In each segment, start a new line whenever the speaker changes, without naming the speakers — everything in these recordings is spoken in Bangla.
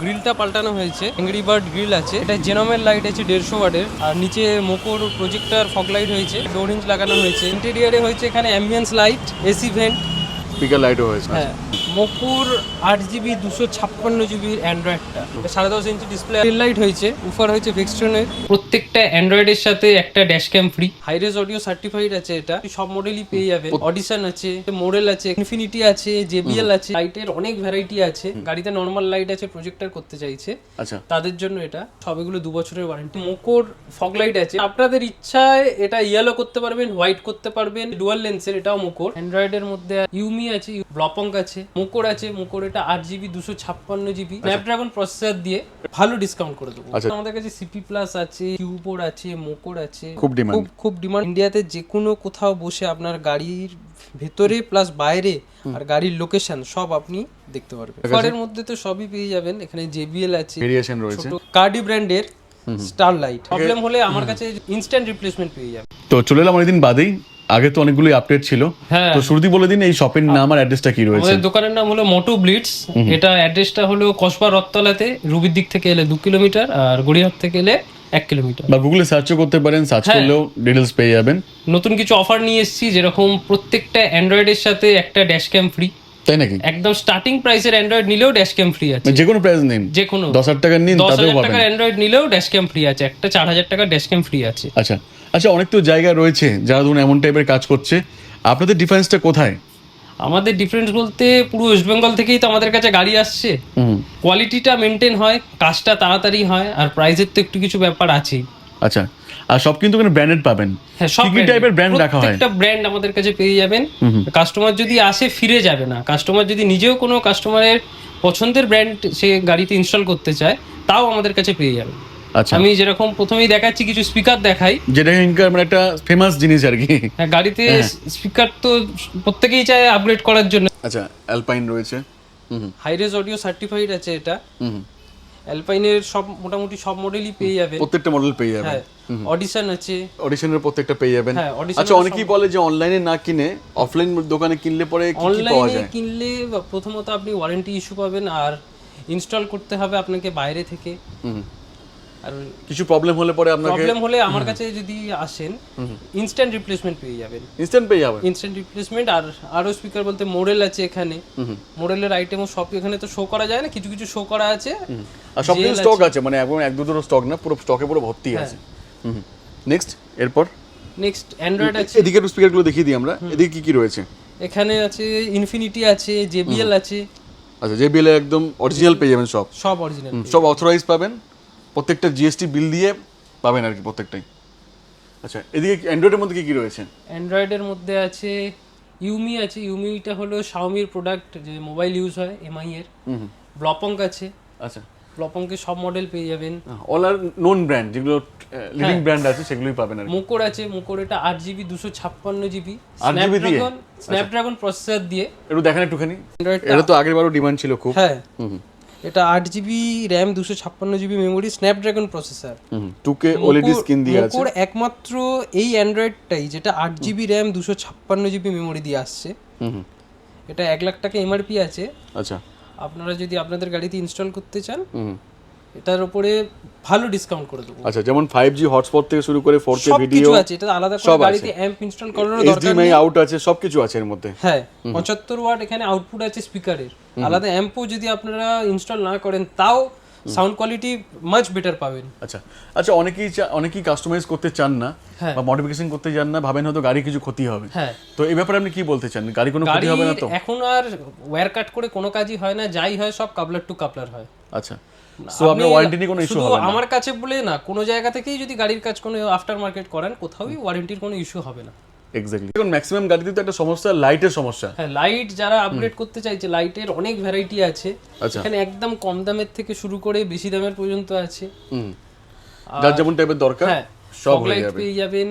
গ্রিলটা পাল্টানো হয়েছে। এংরি বার্ড গ্রিল আছে। এটা জেনমের লাইট আছে দেড়শো ওয়াটের। আর নিচে মোকোর প্রজেক্টার ফগ লাইট হয়েছে। ডোর ইঞ্চ লাগানো হয়েছে। ইন্টেরিয়ারে হয়েছে এখানে ambience light AC vent
speaker লাইটও হয়েছে।
হ্যাঁ। মোকুর আট জিবি দুশো ছাপ্পান্ন জিবির অ্যান্ড্রয়েডটা। সাড়ে দশ ইঞ্চি ডিসপ্লে লাইট হয়েছে উফার হয়েছে ভেক্সটনের প্রত্যেকটা অ্যান্ড্রয়েডের সাথে একটা dash cam free high hi res audio certified আছে এটা। সব মডেলই পেয়ে যাবে। অডিশন আছে মডেল আছে ইনফিনিটি আছে জেবিএল আছে। লাইটের অনেক ভ্যারাইটি আছে। গাড়িতে নর্মাল লাইট আছে প্রজেক্টর করতে চাইছে।
আচ্ছা।
তাদের জন্য এটা। সবগুলো দু বছরের ওয়ারেন্টি মোকোর ফগ লাইট আছে। আপনাদের ইচ্ছায় এটা ইয়েলো করতে পারবেন হোয়াইট করতে পারবেন। ডুয়াল লেন্সের এটাও মোকোর। অ্যান্ড্রয়েডের মধ্যে ইউমি আছে ব্লপঙ্ক আছে। মোকোর আছে মোকোর এটা আট জিবি দুশো ছাপ্পান্ন জিবি স্ন্যাপড্রাগন প্রসেসর দিয়ে ভালো ডিসকাউন্ট করে দেবো।
আচ্ছা।
আমাদের কাছে সিপি প্লাস আছে কিউবোর্ড আছে মোকোর আছে।
খুব ডিমান্ড
খুব ডিমান্ড ইন্ডিয়াতে যে কোনো কোথাও বসে আপনার গাড়ির ভেতরে প্লাস বাইরে আর গাড়ির লোকেশন সব আপনি দেখতে পারবেন। অফারের মধ্যে তো সবই পেয়ে যাবেন। এখানে জেবিএল আছে
ভেরিয়েশন রয়েছে।
কার্ডি ব্র্যান্ডের স্টার লাইট প্রবলেম হলে আমার কাছে ইনস্ট্যান্ট রিপ্লেসমেন্ট পেয়ে যাবে
তো চলে এলাম অনেকদিন বাদেই। আগে তো অনেকগুলো আপডেট ছিল।
হ্যাঁ।
তো শুরুতেই বলে দিন এই শপের নাম আর অ্যাড্রেসটা কি রয়েছে?
আমাদের দোকানের নাম হলো মোটো ব্লিটস এটা অ্যাড্রেসটা হলো কসবা রত্তলাতে রুবির দিক থেকে এলে দু কিলোমিটার আর গড়িয়াহাট থেকে এলে এক কিলোমিটার।
বা গুগলে সার্চও করতে পারেন সার্চ
হ্যাঁ।
করলেও ডিটেলস পেয়ে যাবেন।
নতুন কিছু অফার নিয়ে এসেছি যেরকম প্রত্যেকটা অ্যান্ড্রয়েডের সাথে একটা ড্যাশ ক্যাম ফ্রি
তাই নাকি?
একদম স্টার্টিং প্রাইসের অ্যান্ড্রয়েড নিলেও ড্যাশ ক্যাম ফ্রি আছে।
যে কোনো প্রাইস নিন।
যে কোনো
দশ হাজার টাকা নিন
দশ
তাতেও
হাজার টাকার অ্যান্ড্রয়েড নিলেও ড্যাশ ক্যাম ফ্রি আছে একটা চার হাজার টাকার ড্যাশ ক্যাম ফ্রি আছে।
আচ্ছা আচ্ছা অনেক তো জায়গা রয়েছে যারা ধরুন এমন টাইপের কাজ করছে। আপনাদের ডিফারেন্সটা কোথায়?
আমাদের ডিফারেন্স বলতে পুরো ওয়েস্ট বেঙ্গল থেকেই তো আমাদের কাছে গাড়ি আসছে। কোয়ালিটিটা মেনটেন হয় কাজটা তাড়াতাড়ি হয় আর প্রাইসের তো একটু কিছু ব্যাপার আছেই।
আচ্ছা আর সব কিন্তু ওখানে ব্র্যান্ডেড পাবেন।
হ্যাঁ সব
কি টাইপের ব্র্যান্ড রাখা হয়?
প্রত্যেকটা ব্র্যান্ড আমাদের কাছে পেয়ে যাবেন। কাস্টমার যদি আসে ফিরে যাবে না। কাস্টমার যদি নিজেও কোনো কাস্টমারের পছন্দের ব্র্যান্ড সে গাড়িতে ইনস্টল করতে চায় তাও আমাদের কাছে পেয়ে যাবে।
আচ্ছা।
আমি যেরকম প্রথমেই দেখাচ্ছি কিছু স্পিকার দেখাই।
যেটা এখানকার মানে একটা ফেমাস জিনিস আর কি।
হ্যাঁ গাড়িতে স্পিকার তো প্রত্যেকেই চায় আপগ্রেড করার জন্য।
আচ্ছা অ্যালপাইন রয়েছে। Hmm hmm,
hi res audio certified আছে এটা।
হুম।
অ্যালপাইনের সব মোটামুটি সব মডেলই পেয়ে যাবেন।
প্রত্যেকটা মডেল পেয়ে যাবেন।
হ্যাঁ অডিশন আছে।
অডিশনের প্রত্যেকটা পেয়ে যাবেন।
হ্যাঁ,
আচ্ছা অনেকেই বলে যে অনলাইনে না কিনে অফলাইন দোকানে কিনলে পরে কি কি পাওয়া
অনলাইনে
যায়?
কিনলে প্রথমত আপনি ওয়ারেন্টি ইস্যু পাবেন আর ইনস্টল করতে হবে আপনাকে বাইরে থেকে।
হুম।
আর
কিছু প্রবলেম হলে পরে আপনাকে
প্রবলেম হলে আমার কাছে যদি আসেন ইনস্ট্যান্ট রিপ্লেসমেন্ট পেয়ে যাবেন।
ইনস্ট্যান্ট পেয়ে যাবেন?
ইনস্ট্যান্ট রিপ্লেসমেন্ট আর আরও স্পিকার বলতে মডেল আছে এখানে। মডেলের আইটেমও সব এখানে তো শো করা যায় না কিছু কিছু শো করা আছে।
আর সব কিছু স্টক আছে। মানে এখন এক দুটো স্টক না পুরো স্টকে পুরো ভর্তি
হ্যাঁ।
আছে। নেক্সট এরপর?
নেক্সট অ্যান্ড্রয়েড আছে।
এদিকের স্পিকারগুলো দেখিয়ে দিই আমরা। এদিকে কি কি রয়েছে?
এখানে আছে ইনফিনিটি আছে জেবিএল আছে।
আচ্ছা জেবিএল একদম অরিজিনাল পেয়ে যাবেন সব।
সব অরিজিনাল
সব অথরাইজ পাবেন? প্রত্যেকটা জিএসটি বিল দিয়ে পাবেন আর কি প্রত্যেকটাই। আচ্ছা এদিকে অ্যান্ড্রয়েডের মধ্যে কি কি রয়েছে?
অ্যান্ড্রয়েডের মধ্যে আছে ইউমি আছে ইউমিটা হলো শাওমির প্রোডাক্ট যে মোবাইল ইউজ হয় এমআই এর ব্লপঙ্ক আছে।
আচ্ছা।
ব্লপঙ্কের সব মডেল পেয়ে যাবেন।
অল আর নোন ব্র্যান্ড যেগুলো লিভিং ব্র্যান্ড আছে সেগুলোই পাবেন আর
মুকোর আছে মুকোর এটা আট জিবি দুশো ছাপ্পান্ন জিবি
8
স্ন্যাপড্রাগন প্রসেসর দিয়ে।
একটু দেখেন একটুখানি। এটা তো আগের বারও ডিমান্ড ছিল খুব।
হ্যাঁ। এটা আট জিবি র্যাম দুশো ছাপ্পান্ন জিবি মেমোরি স্ন্যাপড্রাগন প্রসেসর
টুকে ওএলইডি স্ক্রিন দিয়ে আছে।
মুকোর একমাত্র এই অ্যান্ড্রয়েডটাই যেটা আট জিবি র্যাম দুশো ছাপ্পান্ন জিবি মেমোরি দিয়ে আসছে। এটা এক লাখ টাকা এমআরপি আছে।
আচ্ছা।
আপনারা যদি আপনাদের গাড়িতে ইনস্টল করতে চান। এটার উপরে ভালো ডিসকাউন্ট করে দেবো।
আচ্ছা যেমন ফাইভ জি হটস্পট থেকে শুরু করে ফোর কে ভিডিও
কিছু আছে এটা আলাদা করে গাড়িতে অ্যাম্প ইনস্টল করার দরকার
এইচডিএমআই আউট আছে সবকিছু আছে এর মধ্যে।
হ্যাঁ পঁচাত্তর ওয়াট এখানে আউটপুট আছে স্পিকারের আলাদা অ্যাম্পও যদি আপনারা ইনস্টল না করেন তাও সাউন্ড কোয়ালিটি মাচ বেটার পাবেন।
আচ্ছা আচ্ছা অনেকেই অনেকেই কাস্টমাইজ করতে চান না
হ্যাঁ।
বা মডিফিকেশন করতে চান না ভাবেন হয়তো গাড়ি কিছু ক্ষতি হবে।
হ্যাঁ।
তো এই ব্যাপারে আপনি কি বলতে চান? গাড়ি কোনো ক্ষতি হবে না তো?
এখন আর ওয়্যার কাট করে কোনো কাজই হয় না যাই হয় সব কাপলার টু কাপলার হয়।
আচ্ছা। সো আপনার ওয়ারেন্টি নিয়ে কোনো ইস্যু হবে না?
আমার কাছে বলে না কোনো জায়গা থেকেই যদি গাড়ির কাজ কোনো আফটার মার্কেট করেন কোথাওই ওয়ারেন্টির কোনো ইস্যু হবে না।
এক্স্যাক্টলি এখন ম্যাক্সিমাম গাড়িতে তো একটা সমস্যা লাইটের সমস্যা।
হ্যাঁ লাইট যারা আপগ্রেড করতে চাইছে লাইটের অনেক ভ্যারাইটি আছে
আচ্ছা।
এখানে একদম কম দামের থেকে শুরু করে বেশি দামের পর্যন্ত আছে।
যার যেমন টাইপের দরকার
হ্যাঁ
সব
লাইট পেয়ে যাবেন।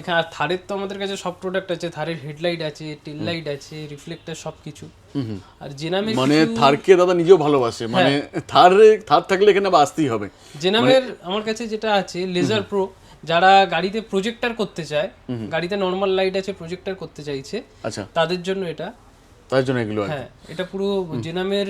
এখানে আর থারের তো আমাদের কাছে সব প্রোডাক্ট আছে থারের হেডলাইট আছে টেল লাইট আছে রিফ্লেক্টর সব কিছু। আর জেনামের
মানে থারকে দাদা নিজেও ভালোবাসে মানে
হ্যাঁ।
থার থার থাকলে এখানে আসতেই হবে।
জেনামের আমার কাছে যেটা আছে লেজার প্রো যারা গাড়িতে প্রজেক্টার করতে চায় গাড়িতে নর্মাল লাইট আছে প্রজেক্টার করতে চাইছে
আচ্ছা।
তাদের জন্য এটা।
তার জন্য এগুলো
হ্যাঁ এটা পুরো জেনামের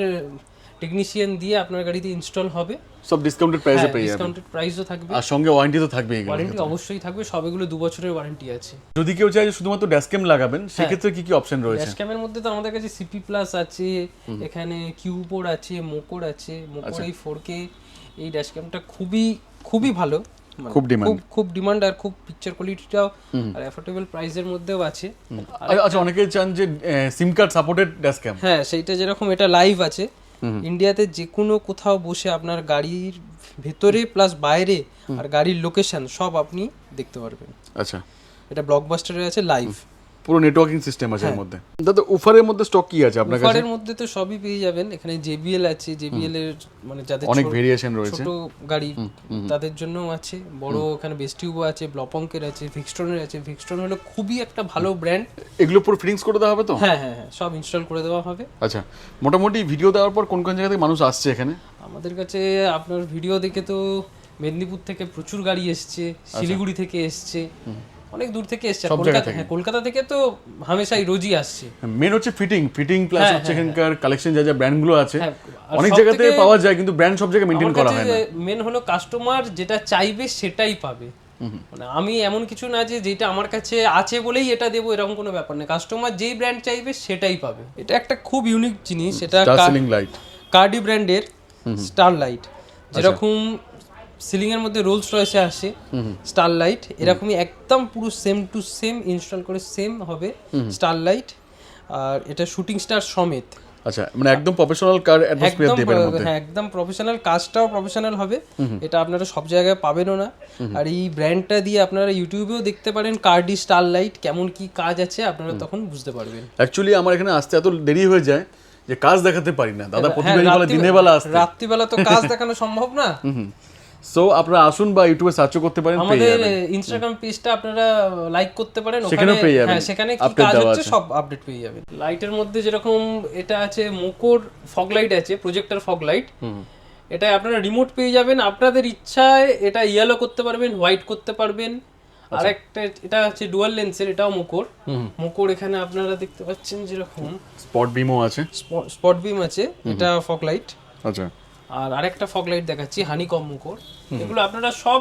টেকনিশিয়ান দিয়ে আপনার গাড়িতে ইনস্টল হবে।
সব ডিসকাউন্টেড প্রাইসে পেয়ে যাবেন।
ডিসকাউন্টেড প্রাইসও থাকবে।
আর সঙ্গে ওয়ারেন্টি তো থাকবে এগুলো
ওয়ারেন্টি অবশ্যই থাকবে সবগুলো দু বছরের ওয়ারেন্টি আছে।
যদি কেউ চায় যে শুধুমাত্র ড্যাশক্যাম লাগাবেন সেক্ষেত্রে কি কি অপশন রয়েছে?
ড্যাশ ক্যামের মধ্যে তো আমাদের কাছে সিপি প্লাস আছে এখানে কিউবোর্ড আছে মোকোর আছে। মোকোর
আচ্ছা।
এই ফোর কে এই ড্যাশ ক্যামটা খুবই খুবই ভালো।
খুব ডিমান্ড
খুব খুব ডিমান্ড আর খুব পিকচার কোয়ালিটিটাও আর অ্যাফোর্ডেবল প্রাইসের মধ্যেও আছে।
আচ্ছা, অনেকেই অনেকে চান যে সিম কার্ড সাপোর্টেড ড্যাশক্যাম
হ্যাঁ সেইটা যেরকম এটা লাইভ আছে ইন্ডিয়াতে যে কোনো কোথাও বসে আপনার গাড়ির ভেতরে প্লাস বাইরে আর গাড়ির লোকেশন সব আপনি দেখতে পারবেন।
আচ্ছা।
এটা ব্লকবাস্টারে আছে লাইভ
পুরো নেটওয়ার্কিং সিস্টেম আছে এর মধ্যে। দাদা উফারের মধ্যে স্টক কি আছে আপনার কাছে?
অফারের মধ্যে তো সবই পেয়ে যাবেন। এখানে জেবিএল আছে জেবিএল এর মানে যাদের
অনেক ভেরিয়েশন রয়েছে।
ছোট গাড়ি তাদের জন্য আছে। বড় এখানে বেস্টিউবো আছে ব্লপঙ্কের আছে ভিক্সটনের আছে। ভিক্সটন হলো খুবই একটা ভালো ব্র্যান্ড
এগুলো পুরো ফিটিংস করে দেওয়া হবে তো?
হ্যাঁ হ্যাঁ হ্যাঁ সব ইনস্টল করে দেওয়া হবে।
আচ্ছা মোটামুটি ভিডিও দেওয়ার পর কোন কোন জায়গা থেকে মানুষ আসছে এখানে?
আমাদের কাছে আপনার ভিডিও দেখে তো মেদিনীপুর থেকে প্রচুর গাড়ি এসছে শিলিগুড়ি থেকে এসছে। অনেক দূর থেকে এসছে। কলকাতা হ্যাঁ কলকাতা থেকে তো হামেশাই রোজই আসছে।
মেন হচ্ছে ফিটিং ফিটিং প্লাস হচ্ছে এখানকার কালেকশন যা যা ব্র্যান্ডগুলো আছে।
হ্যাঁ,
অনেক জায়গাতে পাওয়া যায় কিন্তু ব্র্যান্ড সব জায়গায় মেনটেন করা হয় না।
মেন হলো কাস্টমার যেটা চাইবে সেটাই পাবে। মানে আমি এমন কিছু না যে যেটা আমার কাছে আছে বলেই এটা দেবো এরকম কোনো ব্যাপার না। কাস্টমার যেই ব্র্যান্ড চাইবে সেটাই পাবে। এটা একটা খুব ইউনিক জিনিস এটা কার্ডি ব্র্যান্ডের স্টার লাইট। যেরকম সিলিং এর মধ্যে রোলস রয়েছে আসে স্টার লাইট এরকমই একদম পুরো সেম টু সেম ইনস্টল করে সেম হবে স্টার লাইট আর এটা শুটিং স্টার সমেত।
আচ্ছা মানে একদম প্রফেশনাল কার অ্যাটমসফিয়ার
একদম
দেবে মধ্যে।
হ্যাঁ একদম প্রফেশনাল কাজটাও প্রফেশনাল হবে। এটা আপনারা সব জায়গায় পাবেনও না। আর এই ব্র্যান্ডটা দিয়ে আপনারা ইউটিউবেও দেখতে পারেন কার্ডি স্টার লাইট কেমন কি কাজ আছে আপনারা তখন বুঝতে পারবেন।
অ্যাকচুয়ালি আমার এখানে আসতে এত দেরি হয়ে যায় যে কাজ দেখাতে পারি না। দাদা প্রতিদিনই দিনের বেলা আসতে।
রাত্রিবেলা তো কাজ দেখানো সম্ভব না।
সো আপনারা আসুন বা ইউটিউবে সার্চ করতে পারেন
আমাদের ইনস্টাগ্রাম পেজটা আপনারা লাইক করতে পারেন ওখানে
পেয়ে যাবেন।
হ্যাঁ সেখানে কি কাজ হচ্ছে সব আপডেট পেয়ে যাবেন। লাইটের মধ্যে যেরকম এটা আছে মোকোর ফগ লাইট আছে প্রজেক্টর ফগ লাইট এটা আপনারা রিমোট পেয়ে যাবেন আপনাদের ইচ্ছায় এটা ইয়েলো করতে পারবেন হোয়াইট করতে পারবেন।
আচ্ছা।
আর একটা এটা হচ্ছে ডুয়াল লেন্সের এটাও মোকোর। মোকোর এখানে আপনারা দেখতে পাচ্ছেন যেরকম।
স্পট বিমও আছে।
স্পট বিম আছে এটা ফগ লাইট
আচ্ছা।
আর আরেকটা ফগ লাইট দেখাচ্ছি হানি কম মুখোর এগুলো আপনারা সব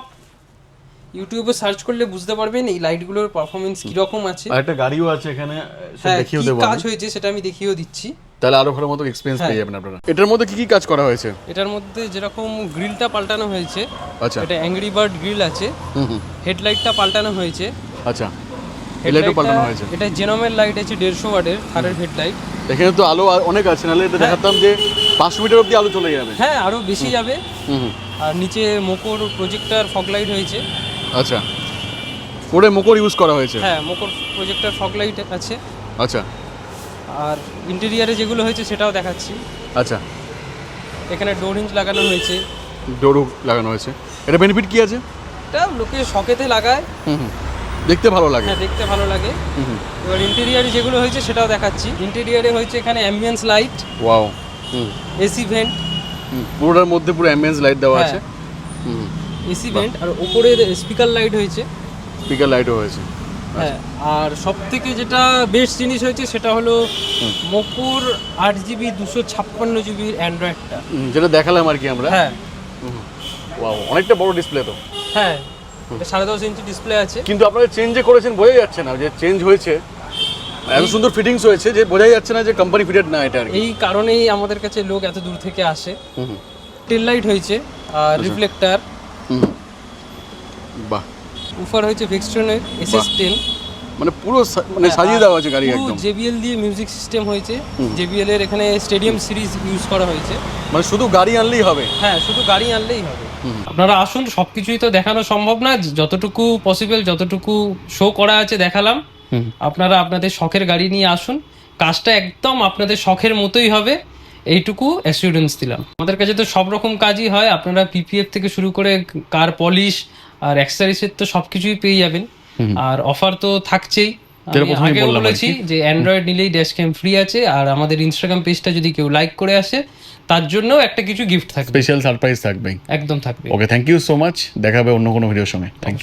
ইউটিউবে সার্চ করলে বুঝতে পারবেন এই লাইটগুলোর পারফরমেন্স কীরকম আছে।
আর একটা গাড়িও আছে এখানে
হ্যাঁ
দেখিয়েও দেবো
কাজ হয়েছে সেটা আমি দেখিয়েও দিচ্ছি।
তাহলে আরও ভালো মতো এক্সপিরিয়েন্স পেয়ে যাবেন আপনারা। এটার মধ্যে কি কি কাজ করা হয়েছে?
এটার মধ্যে যেরকম গ্রিলটা পাল্টানো হয়েছে
আচ্ছা।
এটা অ্যাংরি বার্ড গ্রিল আছে
হুম হুম।
হেডলাইটটা পাল্টানো হয়েছে।
আচ্ছা। হেডলাইটও পাল্টানো হয়েছে।
এটা জেনমের লাইট আছে দেড়শো ওয়াটের থারের হেডলাইট
এখানে তো আলো অনেক আছে নাহলে এটা দেখাতাম যে পাঁচশো মিটার অব্দি আলো চলে যাবে।
হ্যাঁ আরও বেশি যাবে। আর নিচে মোকোর প্রজেক্টর ফগ লাইট হয়েছে।
আচ্ছা। করে মোকর ইউজ করা হয়েছে।
হ্যাঁ মোকোর প্রজেক্টর ফগ লাইট আছে।
আচ্ছা।
আর ইন্টেরিয়ারে যেগুলো হয়েছে সেটাও দেখাচ্ছি।
আচ্ছা।
এখানে ডোর হিঞ্জ লাগানো হয়েছে।
ডোরও লাগানো হয়েছে। এটা বেনিফিট কি আছে?
এটা লোকে শখেতে লাগায়।
হুম হুম। দেখতে ভালো লাগে।
হ্যাঁ দেখতে ভালো লাগে। এবার ইন্টেরিয়ারে যেগুলো হয়েছে সেটাও দেখাচ্ছি। ইন্টেরিয়ারে হয়েছে এখানে ambience light
wow hmm.
AC vent
পুরোটার মধ্যে পুরো অ্যাম্বিয়েন্স লাইট দেওয়া আছে।
হ্যাঁ।
হুম।
এসি ভেন্ট আর উপরে স্পিকার লাইট হয়েছে।
স্পিকার লাইটও হয়েছে।
হ্যাঁ আর সব থেকে যেটা বেস্ট জিনিস হয়েছে সেটা হলো মকুর আট জিবি দুশো ছাপ্পান্ন জিবির অ্যান্ড্রয়েডটা
যেটা দেখালাম আর কি আমরা।
হ্যাঁ।
ওয়াও অনেকটা বড় ডিসপ্লে তো।
হ্যাঁ সাড়ে দশ ইঞ্চি ডিসপ্লে আছে।
কিন্তু আপনারা চেঞ্জ করেছেন বোঝাই যাচ্ছে না যে চেঞ্জ হয়েছে। এত সুন্দর ফিটিংস হয়েছে যে বোঝাই যাচ্ছে না যে কোম্পানি ফিটেড না এটা
এই কারণেই আমাদের কাছে লোক এত দূর থেকে আসে। টেল লাইট হয়েছে আর রিফ্লেক্টার
বাহ।
উফার হয়েছে ভেক্সটনের এসএস টেন
মানে পুরো মানে সাজিয়ে দেওয়া আছে গাড়ি একদম।
জেবিএল দিয়ে মিউজিক সিস্টেম হয়েছে। জেবিএল এর এখানে স্টেডিয়াম সিরিজ ইউজ করা হয়েছে।
মানে শুধু গাড়ি আনলেই হবে?
হ্যাঁ শুধু গাড়ি আনলেই হবে। আপনারা আসুন সবকিছুই তো দেখানো সম্ভব না। যতটুকু পসিবল যতটুকু শো করা আছে দেখালাম। আপনারা আপনাদের শখের গাড়ি নিয়ে আসুন। কাজটা একদম আপনাদের শখের মতোই হবে। এইটুকু অ্যাসিউরেন্স দিলাম। আমাদের কাছে তো সব রকম কাজই হয়। আপনারা পিপিএফ থেকে শুরু করে কার পলিশ আর অ্যাক্সেসরিজের তো সবকিছুই পেয়ে যাবেন। আর অফার তো থাকছেই। আগেও বলেছি যে অ্যান্ড্রয়েড নিলেই ড্যাশ ক্যাম ফ্রি আছে আর আমাদের ইনস্টাগ্রাম পেজটা যদি কেউ লাইক করে আসে তার জন্য একটা কিছু গিফট থাকবে।
স্পেশাল সারপ্রাইজ থাকবে
একদম থাকবে।
Okay thank you so much দেখা হবে অন্য কোনো ভিডিওর সঙ্গে। Thank you